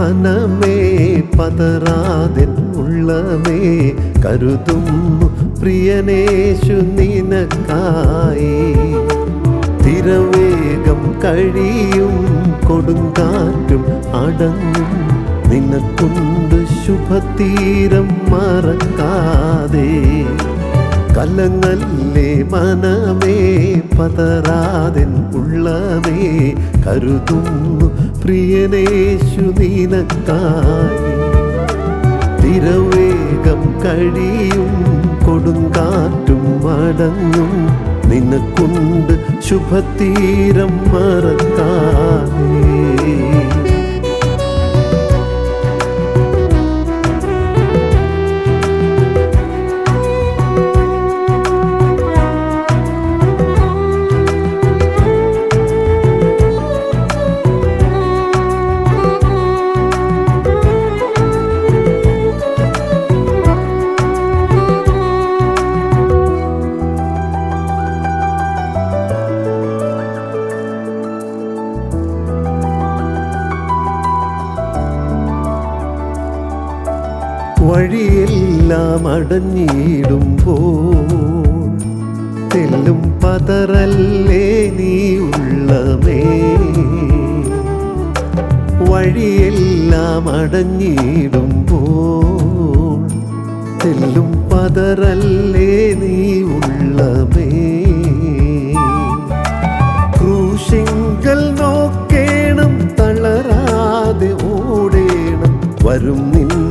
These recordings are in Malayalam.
മനമേ പതറാതിൻ ഉള്ളമേ കരുതും പ്രിയനേശു നിനക്കായി. തിരവേഗം കഴിയും കൊടുങ്കാറ്റും അടങ്ങും നിനക്കുണ്ട് ശുഭതീരം മറക്കാതെ. കലങ്ങല്ലേ മനമേ പതറാതിൻ ഉള്ളമേ കരുതുന്നു പ്രിയനേശു നിനക്കായി തിരവേഗം കഴിയും കൊടുങ്കാറ്റും മടങ്ങും നിനക്കുണ്ട് ശുഭതീരം മറക്കാതെ വഴിയെല്ലാം അടഞ്ഞിടുമ്പോൾ തെല്ലും പതറല്ലേ നീ ഉള്ളമേ? വഴിയെല്ലാം അടഞ്ഞിടുമ്പോൾ തെല്ലും പതറല്ലേ നീ ഉള്ളമേ? ക്രൂശിങ്കൽ നോക്കേണം തളരാതെ ഓടേണം വരും നിന്റെ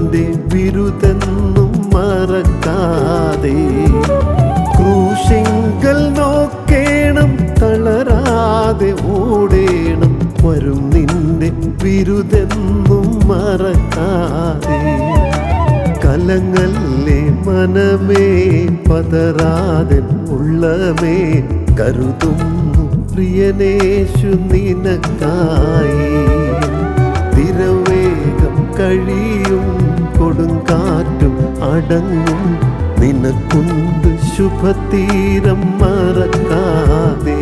ബിരുദെന്നും മറക്കാതെ ക്രൂശിങ്കൽ നോക്കേണം തളരാതെ ഓടേണം വരും നിന്റെ വിരുതെന്നും മറക്കാതെ. കലങ്ങല്ലേ മനമേ പതരാതെ ഉള്ളമേ കരുതുന്നു പ്രിയനേശു നിനക്കായി. ശുഭതീരം മറക്കാതെ.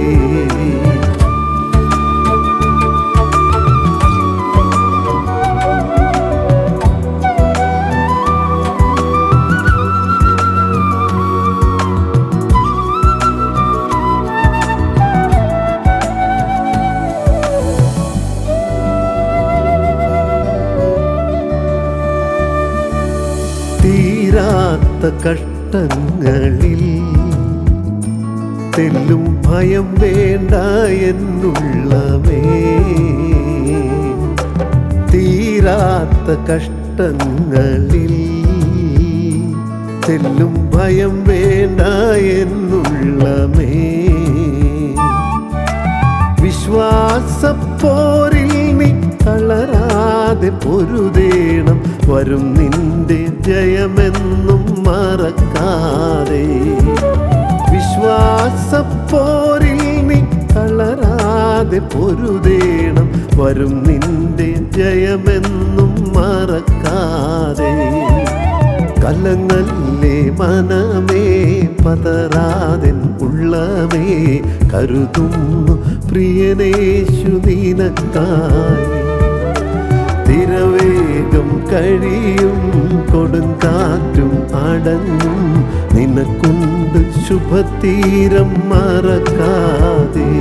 കഷ്ടങ്ങളിൽ തെല്ലും ഭയം വേണ്ട എന്നുള്ളവേ. തീരാത്ത കഷ്ടങ്ങളിൽ തെല്ലും ഭയം വേണ്ട എന്നുള്ളമേ വിശ്വാസപ്പോരിൽ നീ തളരാതെ പൊരുതേണം. വരും നിന്റെ ജയമെന്നും മറക്കാതെ. വിശ്വാസപ്പോരിൽ നീ തളരാതെ പൊരുതേണം. വരും നിന്റെ ജയമെന്നും മറക്കാതെ. കലങ്ങല്ലേ മനമേ പതരാതെ ഉള്ളമേ കരുതുന്നു പ്രിയനേശു നിനക്കായി. തിരവേഗം കഴിയും കൊടുങ്കാറ്റും അടങ്ങും. നിനക്കുണ്ട് ശുഭതീരം മറക്കാതെ.